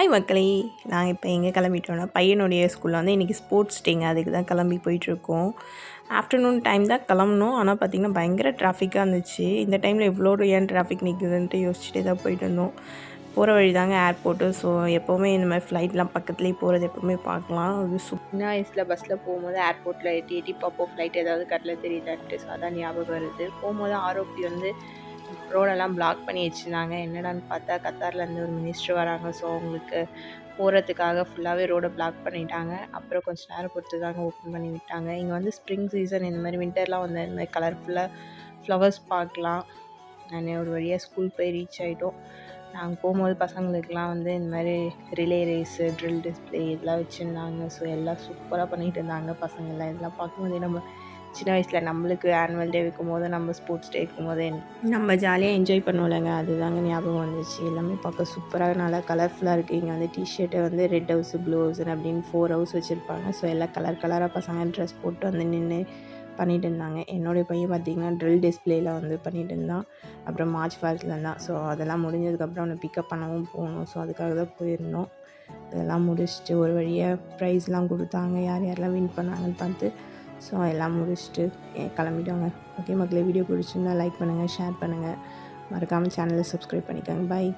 Hi மக்களே. நாங்கள் இப்போ எங்கே கிளம்பிட்டோன்னா பையனுடைய ஸ்கூலில் வந்து இன்றைக்கி ஸ்போர்ட்ஸ் டேங்க அதுக்கு தான் கிளம்பி போயிட்டுருக்கோம். ஆஃப்டர்நூன் டைம் தான் கிளம்பணும். ஆனால் பார்த்திங்கன்னா பயங்கர டிராஃபிக்காக இருந்துச்சு. இந்த டைமில் இவ்வளோ ஏன் டிராஃபிக் நிற்குதுன்ட்டு யோசிச்சுட்டே தான் போயிட்டு இருந்தோம் போகிற வழி தாங்க ஏர்போர்ட்டு ஸோ எப்போவுமே இந்த மாதிரி ஃப்ளைட்லாம் பக்கத்துலேயே போகிறது எப்போவுமே பார்க்கலாம். அது சின்ன வயசில் பஸ்ஸில் போகும்போது ஏர்போர்ட்டில் எட்டி எட்டி பார்ப்போம் ஃப்ளைட் ஏதாவது கட்டில் தெரியலன்ட்டு ஸோ அதான் ஞாபகம் வருது. போகும்போது ஆரோப்பி வந்து ரோடெல்லாம் பிளாக் பண்ணி வச்சுருந்தாங்க என்னடான்னு பார்த்தா கத்தார்லேருந்து ஒரு மினிஸ்டர் வராங்க. ஸோ அவங்களுக்கு போகிறதுக்காக ஃபுல்லாகவே ரோடை பிளாக் பண்ணிட்டாங்க. அப்புறம் கொஞ்சம் நேரம் பொறுத்து தாங்க ஓப்பன் பண்ணி விட்டாங்க. இங்கே வந்து ஸ்ப்ரிங் சீசன் இந்த மாதிரி வின்டர்லாம் வந்து இந்த மாதிரி கலர்ஃபுல்லாக ஃப்ளவர்ஸ் பார்க்கலாம். நான் ஒரு வழியாக ஸ்கூல் போய் ரீச் ஆகிட்டோம் நாங்கள் போகும்போது பசங்களுக்கெலாம் வந்து இந்த மாதிரி ரிலே ரேஸு ட்ரில் டிஸ்பிளே இதெல்லாம் வச்சுருந்தாங்க. ஸோ எல்லாம் சூப்பராக பண்ணிகிட்டு இருந்தாங்க பசங்கள்லாம். இதெல்லாம் பார்க்கும்போது நம்ம சின்ன வயசில் நம்மளுக்கு ஆனுவல் டே வைக்கும் போது நம்ம ஸ்போர்ட்ஸ் டே வைக்கும் போது நம்ம ஜாலியாக என்ஜாய் பண்ணுவோம்லங்க. அதுதாங்க ஞாபகம் வந்துச்சு. எல்லாமே பார்க்க சூப்பராக நல்லா கலர்ஃபுல்லாக இருக்குது இங்கே வந்து டிஷர்ட்டை வந்து ரெட் ஹவுஸ் ப்ளூ ஹவுஸ் அப்படின்னு ஃபோர் ஹவுஸ் வச்சுருப்பாங்க. ஸோ எல்லாம் கலர் கலராக பசங்க ட்ரெஸ் போட்டு வந்து நின்று பண்ணிட்டு இருந்தாங்க. என்னுடைய பையன் பார்த்திங்கன்னா ட்ரில் டிஸ்பிளேயில் வந்து பண்ணிட்டு இருந்தான். அப்புறம் மார்ச் ஃபாஸ்ட்டில் இருந்தான் ஸோ அதெல்லாம் முடிஞ்சதுக்கப்புறம் அவனை பிக்கப் பண்ணவும் போகணும் ஸோ அதுக்காக தான் போயிருந்தோம். இதெல்லாம் முடிச்சுட்டு ஒரு வழியாக ப்ரைஸ்லாம் கொடுத்தாங்க. யார் யாரெல்லாம் வின் பண்ணாங்கன்னு பார்த்து ஸோ எல்லாம் முடிச்சுட்டு கிளம்பிட்டோங்க. ஓகே மக்களே வீடியோ பிடிச்சிருந்தா லைக் பண்ணுங்கள் ஷேர் பண்ணுங்கள் மறக்காமல் சேனலை சப்ஸ்கிரைப் பண்ணிக்கோங்க. பாய்